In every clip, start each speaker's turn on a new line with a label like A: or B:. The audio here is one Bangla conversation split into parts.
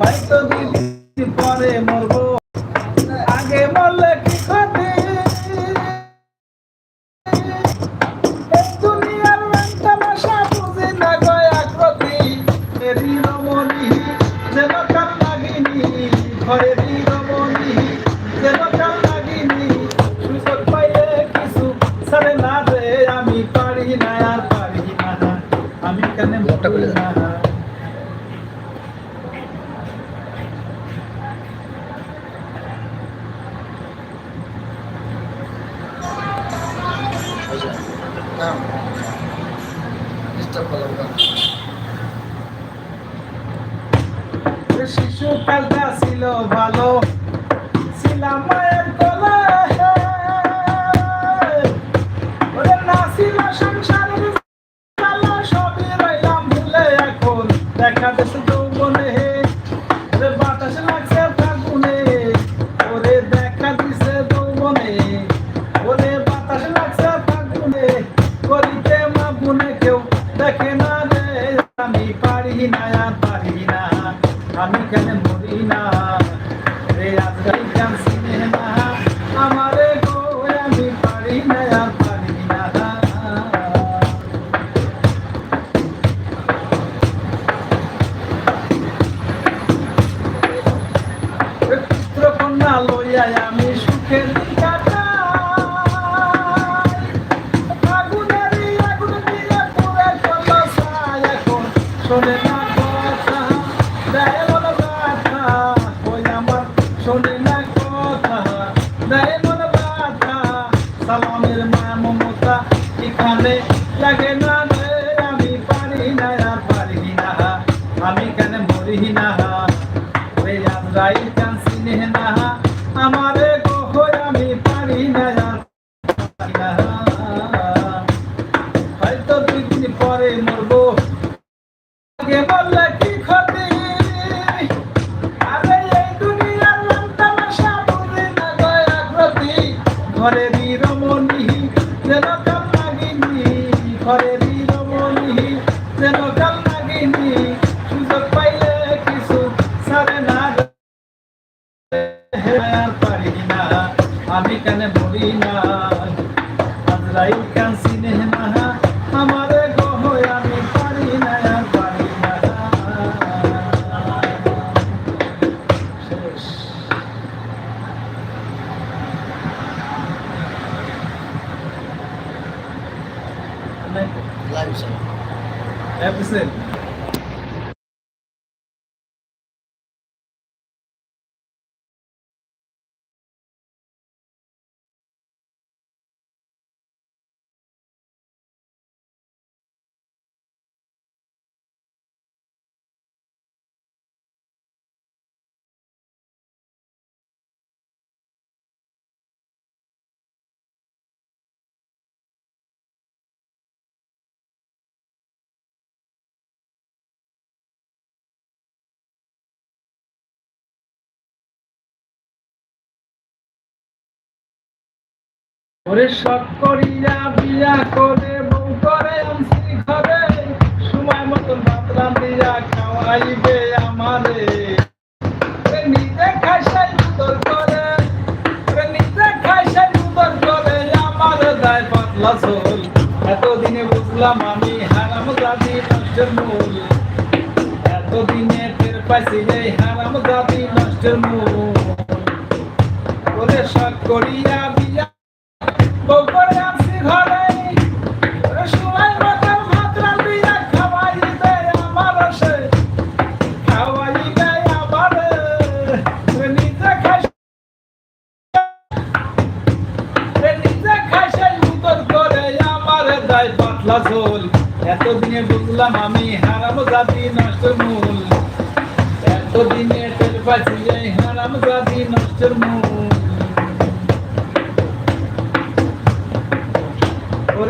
A: হয়তো দুই দিন পরে মরবো। আগে মরলে কি ক্ষতি? এই দুনিয়ার তামাশা বুঝি না গয় আকৃতি এরই রমণী যেন কাল লাগিনি ঘরেরই রমণী যেন কাল লাগিনি সুযোগ পাইলে কিছু ছাড়ে না রে আমি পারি না আর পারি না আমি কেন মরি
B: দাও।
A: না
B: না ডিস্টার্ব করলাম না
A: শিশুকালটা ছিল ভালো। ছিলাম আমি কেন সালামের মা মমতা এখানে লাগে না আমি পারি না, আর পারি না। আমি কেন মরি না? রে আজরাইল কান চিনে না। আমারে আমি পারি না, আর পারি না। হয়তো দুই পরে মরবো। আগে বললে কি ক্ষতি? আরে আর পারি না আমি কেন মরি না? আজরাইল কেন চিনে না আমারে গহ আমি পারি না আর পারি না। শেষ। ওরে শখ করিয়া বিয়া করে বউ করে আনছি ঘরে। সময় মতন ভাত রান্ধিয়া খাওয়াইবে আমারে। এতদিনে বুঝলাম আমি হারাম জাতি নষ্টের মূল। এতদিনে টের পাইছি এই হারাম জাতি নষ্টের মূল। ওরে শখ করিয়া ঝোল। এতদিনে বুঝলাম আমি হারাম জাতি নষ্ট মূল। এতদিনে টের এই হারাম জাতি নষ্টের মূল।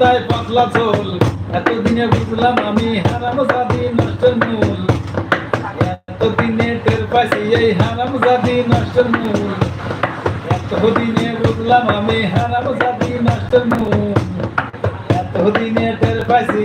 A: দায় পাতলা চোল এতদিনে বুঝলাম আমি হারাম জাদি নষ্টের মূল এতদিনে টের পাইছি এই হারাম জাদি নষ্টের মূল এতদিনে বুঝলাম আমি হারাম জাদি নষ্টের মূল এতদিনে টের পাইছি